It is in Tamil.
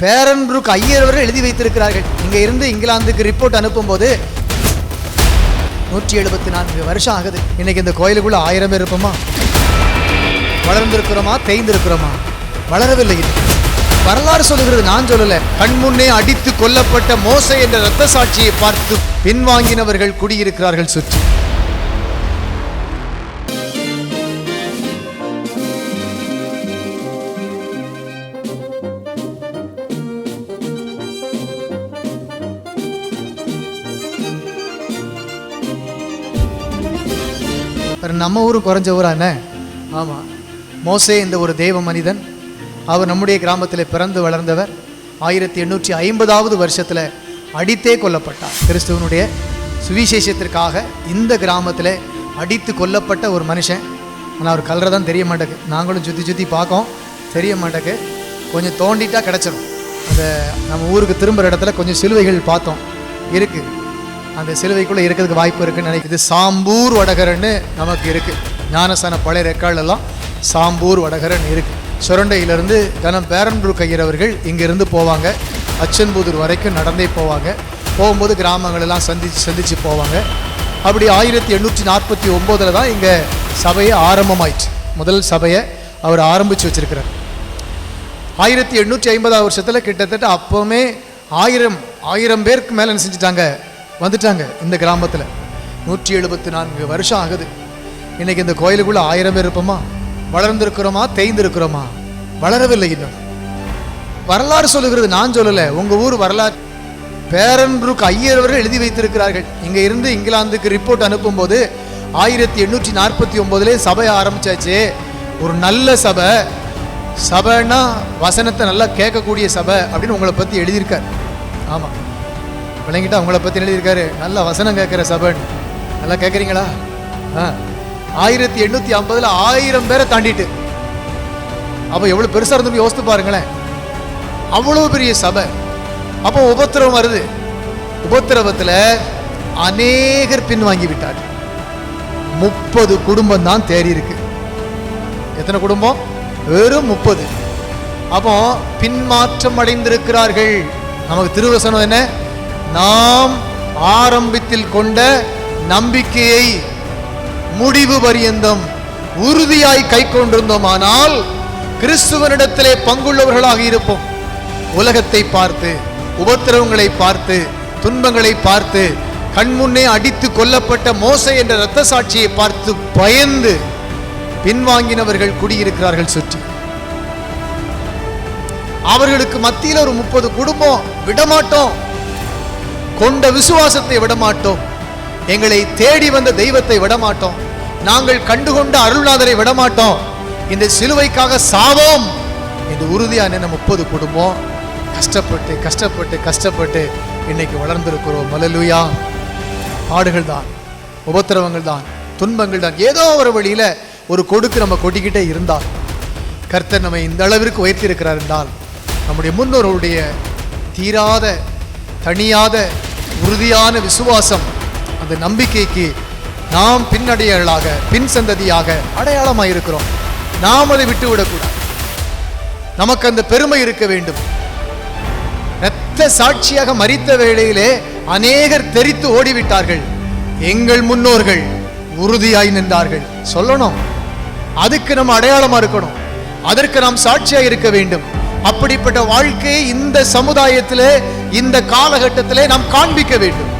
பேரன்புருக்கு ஐயர் அவர்கள் எழுதி வைத்திருக்கிறார்கள். இங்கே இருந்து இங்கிலாந்துக்கு ரிப்போர்ட் அனுப்பும்போது நூற்றி எழுபத்தி நான்கு வருஷம் ஆகுது. இன்னைக்கு இந்த கோயிலுக்குள்ள ஆயிரம் பேர் இருப்போமா? வளர்ந்திருக்கிறோமா? தேய்ந்திருக்கிறோமா? வளரவில்லை வரலாறு சொல்லுகிறது நான் சொல்லல. கண்முன்னே அடித்து கொல்லப்பட்ட மோசை என்ற ரத்த சாட்சியை பார்த்து பின்வாங்கினவர்கள் குடியிருக்கிறார்கள் சுற்றி. வேறு நம்ம ஊர் குறைஞ்ச ஊரா என்ன? ஆமாம் மோசே இந்த ஒரு தெய்வ மனிதன். அவர் நம்முடைய கிராமத்தில் பிறந்து வளர்ந்தவர். ஆயிரத்தி எண்ணூற்றி ஐம்பதாவது வருஷத்தில் அடித்தே கொல்லப்பட்டார். கிறிஸ்துவனுடைய சுவிசேஷத்திற்காக இந்த கிராமத்தில் அடித்து கொல்லப்பட்ட ஒரு மனுஷன். ஆனால் அவர் கலரை தான் தெரிய மாட்டேக்கு நாங்களும் சுற்றி சுற்றி பார்க்கோம். தெரிய மாட்டேக்கு கொஞ்சம் தோண்டிட்டா கிடச்சிரும். அந்த நம்ம ஊருக்கு திரும்புகிற இடத்துல கொஞ்சம் சிலுவைகள் பார்த்தோம். இருக்குது அந்த சிலுவைக்குள்ளே இருக்கிறதுக்கு வாய்ப்பு இருக்குன்னு நினைக்கிறேன். சாம்பூர் வடகரன்னு நமக்கு இருக்குது ஞானசான பழைய ரெக்கார்டெல்லாம் சாம்பூர் வடகரன் இருக்குது சுரண்டையிலிருந்து கனம் பேரன்பூர் கையர் அவர்கள் இங்கிருந்து போவாங்க. அச்சன்புதூர் வரைக்கும் நடந்தே போவாங்க. போகும்போது கிராமங்களெல்லாம் சந்திச்சு சந்தித்து போவாங்க. அப்படி ஆயிரத்தி எண்ணூற்றி நாற்பத்தி ஒம்போதில் தான் இங்கே சபையை ஆரம்பமாயிடுச்சு முதல் சபையை அவர் ஆரம்பித்து வச்சிருக்கிறார். ஆயிரத்தி எண்ணூற்றி ஐம்பதாவது வருஷத்தில் கிட்டத்தட்ட அப்போவுமே ஆயிரம் ஆயிரம் பேருக்கு மேலே செஞ்சுட்டாங்க? வந்துட்டாங்க இந்த கிராமத்தில். நூற்றி எழுபத்தி நான்கு வருஷம் ஆகுது. இன்றைக்கி இந்த கோயிலுக்குள்ளே ஆயிரம் பேர் இருப்போமா? வளர்ந்திருக்கிறோமா? தேய்ந்திருக்கிறோமா? வளரவில்லை இன்னும். வரலாறு சொல்லுகிறது நான் சொல்லலை. உங்கள் ஊர் வரலாறு. பேரன்றுக்கு ஐயர் எழுதி வைத்திருக்கிறார்கள். இங்கே இருந்து இங்கிலாந்துக்கு ரிப்போர்ட் அனுப்பும்போது ஆயிரத்தி எண்ணூற்றி நாற்பத்தி ஒம்போதுலேயே சபை ஆரம்பித்தாச்சு ஒரு நல்ல சபை. சபைன்னா வசனத்தை நல்லா கேட்கக்கூடிய சபை அப்படின்னு உங்களை பற்றி எழுதியிருக்கார். ஆமாம் பிள்ளைங்கிட்ட அவங்கள பற்றி எழுதியிருக்காரு. நல்ல வசனம் கேட்குற சபைன்னு நல்லா கேட்குறீங்களா? ஆ. ஆயிரத்தி எண்ணூற்றி ஐம்பதில் ஆயிரம் பேரை தாண்டிட்டு. அப்போ எவ்வளோ பெருசாக இருந்து யோசித்து பாருங்களேன். அவ்வளோ பெரிய சபை. அப்போ உபத்திரவம் வருது. உபத்திரவத்தில் அநேகர் பின்வாங்கி விட்டார். முப்பது குடும்பம் தான் தேறி இருக்கு. எத்தனை குடும்பம்? வெறும் முப்பது. அப்போ பின்மாற்றம் அடைந்திருக்கிறார்கள். நமக்கு திருவசனம் என்ன? நாம் ஆரம்பத்தில் கொண்ட நம்பிக்கையை முடிவு பரியந்தம் உறுதியாய் கை கொண்டிருந்தோமானால் கிறிஸ்துவனிடத்திலே பங்குள்ளவர்களாக இருப்போம். உலகத்தை பார்த்து உபத்திரவங்களை பார்த்து துன்பங்களை பார்த்து கண்முன்னே அடித்து கொல்லப்பட்ட மோசை என்ற இரத்த சாட்சியை பார்த்து பயந்து பின்வாங்கினவர்கள் குடியிருக்கிறார்கள் சுற்றி. அவர்களுக்கு மத்தியில் ஒரு முப்பது குடும்பம் விடமாட்டோம். கொண்ட விசுவாசத்தை விடமாட்டோம். எங்களை தேடி வந்த தெய்வத்தை விடமாட்டோம். நாங்கள் கண்டுகொண்ட அருள்நாதரை விடமாட்டோம். இந்த சிலுவைக்காக சாவோம் இந்த உறுதியான நின்ன முப்பது குடும்பம். கஷ்டப்பட்டு கஷ்டப்பட்டு கஷ்டப்பட்டு இன்னைக்கு வளர்ந்திருக்கிறோம். மலலுயா பாடுகள் தான் உபத்திரவங்கள் தான் துன்பங்கள் தான் ஏதோ ஒரு வழியில ஒரு கொடுக்கு நம்ம கொட்டிக்கிட்டே இருந்தால் கர்த்தர் நம்மை இந்த அளவிற்கு உயர்த்தியிருக்கிறார் என்றால் நம்முடைய முன்னோர்களுடைய தீராத தணியாத உறுதியான விசுவாசம் அந்த நம்பிக்கைக்கு நாம் பின்னடையர்களாக பின் சந்ததியாக அடையாளமாக இருக்கிறோம் நாம் அதை விட்டு விடக்கூடாது நமக்கு அந்த பெருமை இருக்க வேண்டும். இரத்த சாட்சியாக மறித்த வேளையிலே அநேகர் தெரித்து ஓடிவிட்டார்கள். எங்கள் முன்னோர்கள் உறுதியாய் நின்றார்கள். சொல்லணும். அதுக்கு நம்ம அடையாளமா இருக்கணும். அதற்கு நாம் சாட்சியாக இருக்க வேண்டும். அப்படிப்பட்ட வாழ்க்கையை இந்த சமுதாயத்திலே இந்த காலகட்டத்திலே நாம் காண்பிக்க வேண்டும்.